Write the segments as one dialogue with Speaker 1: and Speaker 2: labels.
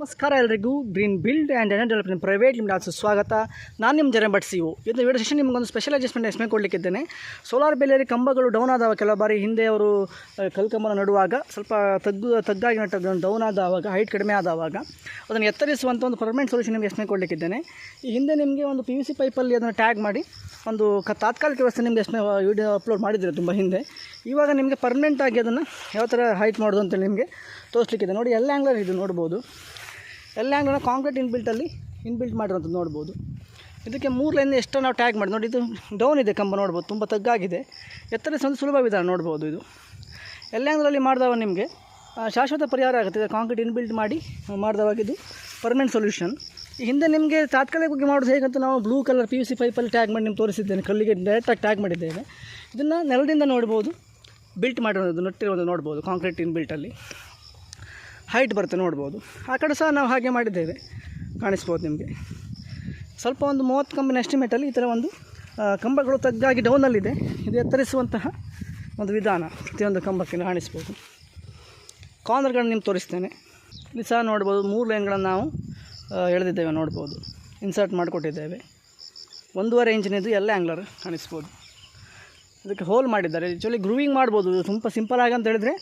Speaker 1: ನಮಸ್ಕಾರ ಎಲ್ರಿಗೂ. Green build and energy development private limited ಸ್ವಾಗತ. ನಾನು ನಿಮ್ಮ ಜನ ಬಟ್ಸಿ ಸಿ ಯು ಇದು ವಿಡಿಯೋ ಸೆಷನ್ ನಿಮಗೊಂದು ಸ್ಪೆಷಲ್ ಅಡ್ಜಸ್ಟ್ಮೆಂಟ್ ಎಕ್ಸ್ಪ್ಲೇನ್ ಕೊಡಲಿಕ್ಕಿದ್ದೇನೆ. ಸೋಲಾರ್ ಬೇಲಿಯಲ್ಲಿ ಕಂಬಗಳು ಡೌನ್ ಆದಾವ. ಕೆಲವು ಬಾರಿ ಹಿಂದೆ ಅವರು ಕಲ್ಕಂಬನ ನಡುವಾಗ, ಸ್ವಲ್ಪ ತಗ್ಗು, ತಗ್ಗಾಗಿ ನಟ್ಟ ಡೌನ್ ಆದಾವಾಗ ಹೈಟ್ ಕಡಿಮೆ ಆದವಾಗ, ಅದನ್ನು ಎತ್ತರಿಸುವಂಥ ಒಂದು ಪರ್ಮನೆಂಟ್ ಸೊಲ್ಯೂಷನ್ ನಿಮಗೆ ಎಕ್ಸ್ಪ್ಲೇನ್ ಕೊಡಲಿಕ್ಕಿದ್ದೇನೆ. ಈ ಹಿಂದೆ ನಿಮಗೆ ಒಂದು ಪಿ ಯು ಸಿ ಪೈಪಲ್ಲಿ ಅದನ್ನು ಟ್ಯಾಗ್ ಮಾಡಿ, ಒಂದು ಕ, ತಾತ್ಕಾಲಿಕ ವ್ಯವಸ್ಥೆ ನಿಮಗೆ ಎಕ್ಸ್ಪ್ಲೇ ವಿಡಿಯೋ ಅಪ್ಲೋಡ್ ಮಾಡಿದ್ದೀರಿ ತುಂಬ ಹಿಂದೆ. ಇವಾಗ ನಿಮಗೆ ಪರ್ಮನೆಂಟಾಗಿ ಅದನ್ನು ಯಾವ ಥರ ಹೈಟ್ ಮಾಡೋದು ಅಂತೇಳಿ ನಿಮಗೆ ತೋರಿಸ್ಲಿಕ್ಕಿದೆ. ನೋಡಿ ಎಲ್ಲ ಆ್ಯಂಗ್ಲರ್ ಇದು ನೋಡ್ಬೋದು. ಎಲ್ಲ ಆ್ಯಂಗ್ಲನ್ನ ಕಾಂಕ್ರೀಟ್ ಇನ್ಬಿಲ್ಟಲ್ಲಿ ಇನ್ಬಿಲ್ಟ್ ಮಾಡಿರೋಂಥದ್ದು ನೋಡ್ಬೋದು. ಇದಕ್ಕೆ ಮೂರು ಲೈನ್ ಎಷ್ಟು ನಾವು ಟ್ಯಾಗ್ ಮಾಡಿ ನೋಡಿ, ಇದು ಡೌನ್ ಇದೆ ಕಂಬ ನೋಡ್ಬೋದು, ತುಂಬ ತಗ್ಗಾಗಿದೆ. ಎತ್ತರ ಎತ್ತರಿಸೋದು ಸುಲಭ ವಿಧಾನ ನೋಡ್ಬೋದು ಇದು. ಎಲ್ಲ ಆ್ಯಂಗ್ಲಲ್ಲಿ ಮಾಡಿದವ ನಿಮಗೆ. ಶಾಶ್ವತ ಪರಿಹಾರ ಆಗುತ್ತೆ. ಕಾಂಕ್ರೀಟ್ ಇನ್ಬಿಲ್ಟ್ ಮಾಡಿ ಮಾಡಿದವಾಗ ಇದು ಪರ್ಮನೆಂಟ್ ಸೊಲ್ಯೂಷನ್ ಹಿಂದೆ ನಿಮಗೆ ತಾತ್ಕಾಲಿಕವಾಗಿ ಮಾಡೋದು ಹೇಗಂತ ನಾವು blue colour P U C ಪೈಪಲ್ಲಿ tag ಮಾಡಿ ನಿಮ್ಗೆ ತೋರಿಸಿದ್ದೇನೆ. ಕಲ್ಲಿಗೆ ಡೈರೆಕ್ಟಾಗಿ ಟ್ಯಾಗ್ ಮಾಡಿದ್ದೇವೆ. ಇದನ್ನು ನೆಲದಿಂದ ನೋಡ್ಬೋದು. ಬಿಲ್ಟ್ ಮಾಡಿರೋದು ನಟ್ಟಿರೋದು ನೋಡ್ಬೋದು ಕಾಂಕ್ರೀಟ್ ಇನ್ಬಿಲ್ಟಲ್ಲಿ ಹೈಟ್ ಬರುತ್ತೆ, ನೋಡ್ಬೋದು. ಆ ಕಡೆ ಸಹ ನಾವು ಹಾಗೆ ಮಾಡಿದ್ದೇವೆ. ಕಾಣಿಸ್ಬೋದು ನಿಮಗೆ. ಸ್ವಲ್ಪ ಒಂದು ಮೂವತ್ತು ಕಂಬಿನ ಎಸ್ಟಿಮೇಟಲ್ಲಿ ಈ ಥರ ಒಂದು ಕಂಬಗಳು ತಗ್ಗಾಗಿ ಡೌನಲ್ಲಿದೆ ಇದು. ಎತ್ತರಿಸುವಂತಹ ಒಂದು ವಿಧಾನ. ಪ್ರತಿಯೊಂದು ಕಂಬಕ್ಕೆ ಕಾಣಿಸ್ಬೋದು. ಕಾರ್ನರ್ಗಳನ್ನು ನಿಮ್ಗೆ ತೋರಿಸ್ತೇನೆ. ಇಲ್ಲಿ ಸಹ ನೋಡ್ಬೋದು, ಮೂರು ಲೈನ್ಗಳನ್ನು ನಾವು ಎಳೆದಿದ್ದೇವೆ, ನೋಡ್ಬೋದು. ಇನ್ಸರ್ಟ್ ಮಾಡಿಕೊಟ್ಟಿದ್ದೇವೆ. ಒಂದೂವರೆ ಇಂಚಿನದು ಎಲ್ಲ ಆ್ಯಂಗ್ಲರ್ ಕಾಣಿಸ್ಬೋದು. ಇದಕ್ಕೆ ಹೋಲ್ ಮಾಡಿದ್ದಾರೆ. ಆ್ಯಕ್ಚುಲಿ ಗ್ರೂವಿಂಗ್ ಮಾಡ್ಬೋದು. ತುಂಬ ಸಿಂಪಲ್ ಆಗಿ ಅಂತ ಹೇಳಿದರೆ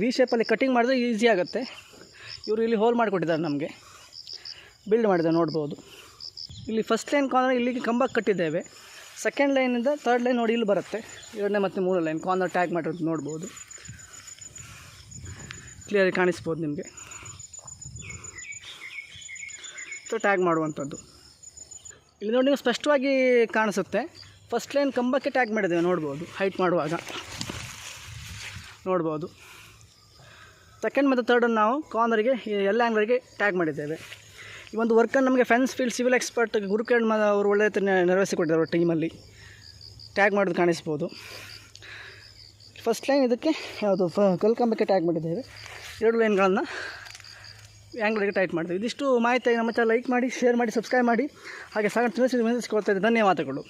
Speaker 1: ವಿ ಶೇಪಲ್ಲಿ ಕಟಿಂಗ್ ಮಾಡಿದ್ರೆ ಈಸಿ ಆಗುತ್ತೆ. ಇವರು ಇಲ್ಲಿ ಹೋಲ್ ಮಾಡಿಕೊಟ್ಟಿದ್ದಾರೆ ನಮಗೆ. ಬಿಲ್ಡ್ ಮಾಡಿದೆ, ನೋಡ್ಬೋದು. ಇಲ್ಲಿ ಫಸ್ಟ್ ಲೈನ್ ಕಾರ್ನರ್ ಇಲ್ಲಿಗೆ ಕಂಬ ಕಟ್ಟಿದ್ದೇವೆ. ಸೆಕೆಂಡ್ ಲೈನಿಂದ ತರ್ಡ್ ಲೈನ್ ನೋಡಿ ಇಲ್ಲಿ ಬರುತ್ತೆ. ಎರಡನೇ ಮತ್ತು ಮೂರನೇ ಲೈನ್ ಕಾರ್ನರ್ ಟ್ಯಾಗ್ ಮಾಡಿರೋದು ನೋಡ್ಬೋದು. ಕ್ಲಿಯರ್ ಕಾಣಿಸ್ಬೋದು ನಿಮಗೆ. ಟ್ಯಾಗ್ ಮಾಡುವಂಥದ್ದು. ಇಲ್ಲಿ ನೋಡಿ ನೀವು ಸ್ಪಷ್ಟವಾಗಿ ಕಾಣಿಸುತ್ತೆ. ಫಸ್ಟ್ ಲೈನ್ ಕಂಬಕ್ಕೆ ಟ್ಯಾಗ್ ಮಾಡಿದ್ದೇವೆ, ನೋಡ್ಬೋದು. ಹೈಟ್ ಮಾಡುವಾಗ. ನೋಡ್ಬೋದು. ಸೆಕೆಂಡ್ ಮತ್ತು ತರ್ಡನ್ನು ನಾವು ಕಾರ್ನರಿಗೆ ಎಲ್ಲ ಆ್ಯಂಗ್ಲರಿಗೆ ಟ್ಯಾಗ್ ಮಾಡಿದ್ದೇವೆ. ಈ ಒಂದು ವರ್ಕನ್ನು ನಮಗೆ fence field civil expert Gurukiran ಅವರು ಒಳ್ಳೆಯ ನೆರವೇರಿಸಿಕೊಟ್ಟಿದ್ದಾರೆ ಅವ್ರ ಟೀಮಲ್ಲಿ ಟ್ಯಾಗ್ ಮಾಡೋದು ಕಾಣಿಸ್ಬೋದು. ಫಸ್ಟ್ ಲೈನ್ ಇದಕ್ಕೆ ಯಾವುದು ಫ ಕಲ್ಕಂಬಕ್ಕೆ ಟ್ಯಾಗ್ ಮಾಡಿದ್ದೇವೆ. ಎರಡು ಲೈನ್ಗಳನ್ನು ಆ್ಯಂಗ್ಲರಿಗೆ ಟೈಟ್ ಮಾಡಿದ್ದೇವೆ. ಇದಿಷ್ಟು ಮಾಹಿತಿಯಾಗಿ ನಮ್ಮ ಚಾನಲ್ ಲೈಕ್ ಮಾಡಿ ಶೇರ್ ಮಾಡಿ ಸಬ್ಸ್ಕ್ರೈಬ್ ಮಾಡಿ. ಹಾಗೆ ಸಾಗರ ತಿಳಿಸಿ ವಿನಂತಿಸಿಕೊಳ್ತಾ ಇದ್ದೆ ಧನ್ಯವಾದಗಳು.